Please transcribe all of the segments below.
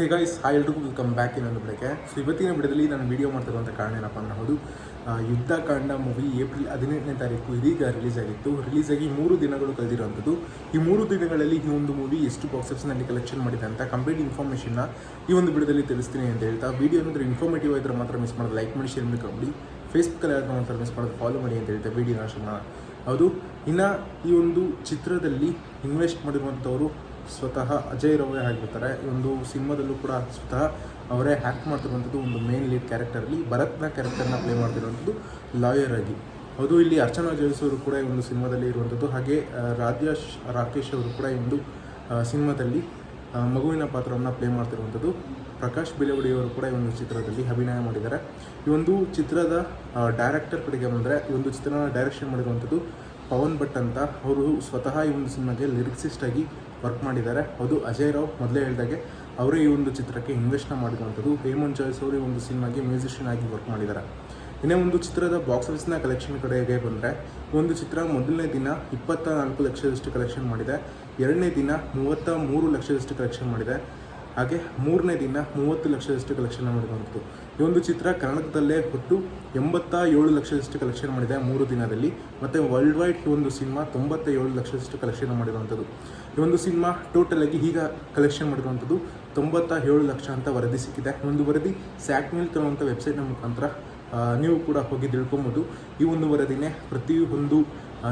ಹೇ guys hi ಎಲ್ರಿಗೂ welcome back ಇನ್ನೊಂದು ಬೆಳಗ್ಗೆ ಸೊ ಇವತ್ತಿನ ಬಿಡದಲ್ಲಿ ನಾನು ವಿಡಿಯೋ ಮಾಡ್ತಿರುವಂಥ ಕಾರಣ ಏನಪ್ಪ ಅಂದ್ರೆ ಹೌದು ಯುದ್ಧ ಯುದ್ಧಕಾಂಡ ಮೂವಿ ಏಪ್ರಿಲ್ ಹದಿನೆಂಟನೇ ತಾರೀಕು ಇದೀಗ ರಿಲೀಸ್ ಆಗಿತ್ತು. ರಿಲೀಸ್ ಆಗಿ ಮೂರು ದಿನಗಳು ಕಳೆದಿರುವಂಥದ್ದು. ಈ ಮೂರು ದಿನಗಳಲ್ಲಿ ಈ ಒಂದು ಮೂವಿ ಎಷ್ಟು ಬಾಕ್ಸ್ ಆಫೀಸ್ನಲ್ಲಿ ಕಲೆಕ್ಷನ್ ಮಾಡಿದೆ ಅಂತ ಕಂಪ್ಲೀಟ್ ಇನ್ಫಾರ್ಮೇಷನ್ನ ಈ ಒಂದು ಬಿಡದಲ್ಲಿ ತಿಳಿಸ್ತೀನಿ ಅಂತ ಹೇಳ್ತಾ ವಿಡಿಯೋ ಅಂದರೆ ಇನ್ಫಾರ್ಮೇಟಿವ್ ಆಗಿದ್ರೆ ಮಾತ್ರ ಮಿಸ್ ಮಾಡೋದು. ಲೈಕ್ ಮಾಡಿ ಶೇರ್ ಮಾಡಿ ಮಾಡಿ. ಫೇಸ್ಬುಕ್ಕಲ್ಲಿ ಯಾರು ಮಾತ್ರ ಮಿಸ್ ಮಾಡೋದು ಫಾಲೋ ಮಾಡಿ ಅಂತ ಹೇಳ್ತಾ ವಿಡಿಯೋನ ಹೌದು, ಇನ್ನು ಈ ಒಂದು ಚಿತ್ರದಲ್ಲಿ ಇನ್ವೆಸ್ಟ್ ಮಾಡಿರುವಂಥವರು ಸ್ವತಃ ಅಜಯ್ ರವೇ ಆಗಿರ್ತಾರೆ. ಒಂದು ಸಿನಿಮಾದಲ್ಲೂ ಕೂಡ ಸ್ವತಃ ಅವರೇ ಹ್ಯಾಕ್ ಮಾಡ್ತಿರುವಂಥದ್ದು ಒಂದು ಮೇನ್ ಲೀಡ್ ಕ್ಯಾರೆಕ್ಟರಲ್ಲಿ ಭರತ್ನ ಕ್ಯಾರೆಕ್ಟರ್ನ ಪ್ಲೇ ಮಾಡ್ತಿರುವಂಥದ್ದು ಲಾಯರ್ ಆಗಿ. ಅದು ಇಲ್ಲಿ ಅರ್ಚನಾ ಜೋಯಿಸ್ ಅವರು ಕೂಡ ಈ ಒಂದು ಸಿನಿಮಾದಲ್ಲಿ ಇರುವಂಥದ್ದು ಹಾಗೆ ರಾಜೇಶ್ ರಾಕೇಶ್ ಅವರು ಕೂಡ ಈ ಒಂದು ಸಿನಿಮಾದಲ್ಲಿ ಮಗುವಿನ ಪಾತ್ರವನ್ನು ಪ್ಲೇ ಮಾಡ್ತಿರುವಂಥದ್ದು ಪ್ರಕಾಶ್ ಬಿಲವಡಿ ಅವರು ಕೂಡ ಈ ಒಂದು ಚಿತ್ರದಲ್ಲಿ ಅಭಿನಯ ಮಾಡಿದ್ದಾರೆ. ಈ ಒಂದು ಚಿತ್ರದ ಡೈರೆಕ್ಟರ್ ಕಡೆಗೆ ಬಂದರೆ ಈ ಒಂದು ಚಿತ್ರನ ಡೈರೆಕ್ಷನ್ ಮಾಡಿರುವಂಥದ್ದು ಪವನ್ ಭಟ್ ಅಂತ ಅವರು ಸ್ವತಃ ಈ ಒಂದು ಸಿನಿಮಾಗೆ ಲಿರಿಕ್ಸಿಸ್ಟ್ ಆಗಿ ವರ್ಕ್ ಮಾಡಿದ್ದಾರೆ. ಅದು ಅಜಯ್ ರಾವ್ ಮೊದಲೇ ಹೇಳಿದಾಗೆ ಅವರೇ ಈ ಒಂದು ಚಿತ್ರಕ್ಕೆ ಇನ್ವೆಸ್ಟ್ನ ಮಾಡಿದಂಥದ್ದು ಹೇಮಂತ್ ಜಾಯ್ಸ್ ಅವರು ಈ ಒಂದು ಸಿನಿಮಾಗೆ ಮ್ಯೂಸಿಷಿಯನ್ ಆಗಿ ವರ್ಕ್ ಮಾಡಿದ್ದಾರೆ. ಇನ್ನೇ ಒಂದು ಚಿತ್ರದ ಬಾಕ್ಸ್ ಆಫೀಸ್ನ ಕಲೆಕ್ಷನ್ ಕಡೆಗೆ ಬಂದರೆ ಒಂದು ಚಿತ್ರ ಮೊದಲನೇ ದಿನ ಇಪ್ಪತ್ತ ನಾಲ್ಕು ಲಕ್ಷದಷ್ಟು ಕಲೆಕ್ಷನ್ ಮಾಡಿದೆ. ಎರಡನೇ ದಿನ ಮೂವತ್ತ ಮೂರು ಲಕ್ಷದಷ್ಟು ಕಲೆಕ್ಷನ್ ಮಾಡಿದೆ. ಹಾಗೆ ಮೂರನೇ ದಿನ ಮೂವತ್ತು ಲಕ್ಷದಷ್ಟು ಕಲೆಕ್ಷನ್ ಮಾಡಿರುವಂಥದ್ದು. ಈ ಒಂದು ಚಿತ್ರ ಕರ್ನಾಟಕದಲ್ಲೇ ಒಟ್ಟು ಎಂಬತ್ತ ಏಳು ಲಕ್ಷದಷ್ಟು ಕಲೆಕ್ಷನ್ ಮಾಡಿದೆ ಮೂರು ದಿನದಲ್ಲಿ. ಮತ್ತು ವರ್ಲ್ಡ್ ವೈಡ್ ಒಂದು ಸಿನಿಮಾ ತೊಂಬತ್ತ ಏಳು ಲಕ್ಷದಷ್ಟು ಕಲೆಕ್ಷನ್ ಮಾಡಿರುವಂಥದ್ದು. ಈ ಒಂದು ಸಿನಿಮಾ ಟೋಟಲ್ ಆಗಿ ಈಗ ಕಲೆಕ್ಷನ್ ಮಾಡಿರುವಂಥದ್ದು ತೊಂಬತ್ತ ಏಳು ಲಕ್ಷ ಅಂತ ವರದಿ ಸಿಕ್ಕಿದೆ. ಒಂದು ವರದಿ ಸ್ಯಾಕ್ ಮಿಲ್ ತರುವಂಥ ವೆಬ್ಸೈಟ್ನ ಮುಖಾಂತರ ನೀವು ಕೂಡ ಹೋಗಿ ತಿಳ್ಕೊಬೋದು. ಈ ಒಂದು ವರದಿನೇ ಪ್ರತಿಯೊಂದು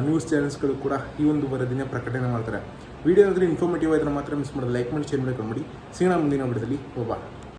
ನ್ಯೂಸ್ ಚಾನೆಲ್ಸ್ಗಳು ಕೂಡ ಈ ಒಂದು ವರದಿನೇ ಪ್ರಕಟಣೆ ಮಾಡ್ತಾರೆ. ವಿಡಿಯೋ ಏನಾದರೂ ಇನ್ಫಾರ್ಮೇಟಿವ್ ಆದರೆ ಮಾತ್ರ ಮಿಸ್ ಮಾಡೋದು. ಲೈಕ್ ಮಾಡಿ ಶೇರ್ ಮಾಡಿ ಸಿಗೋಣ ಮುಂದಿನ ವಿಡಿಯೋದಲ್ಲಿ ಹೋಗ್ಬಾ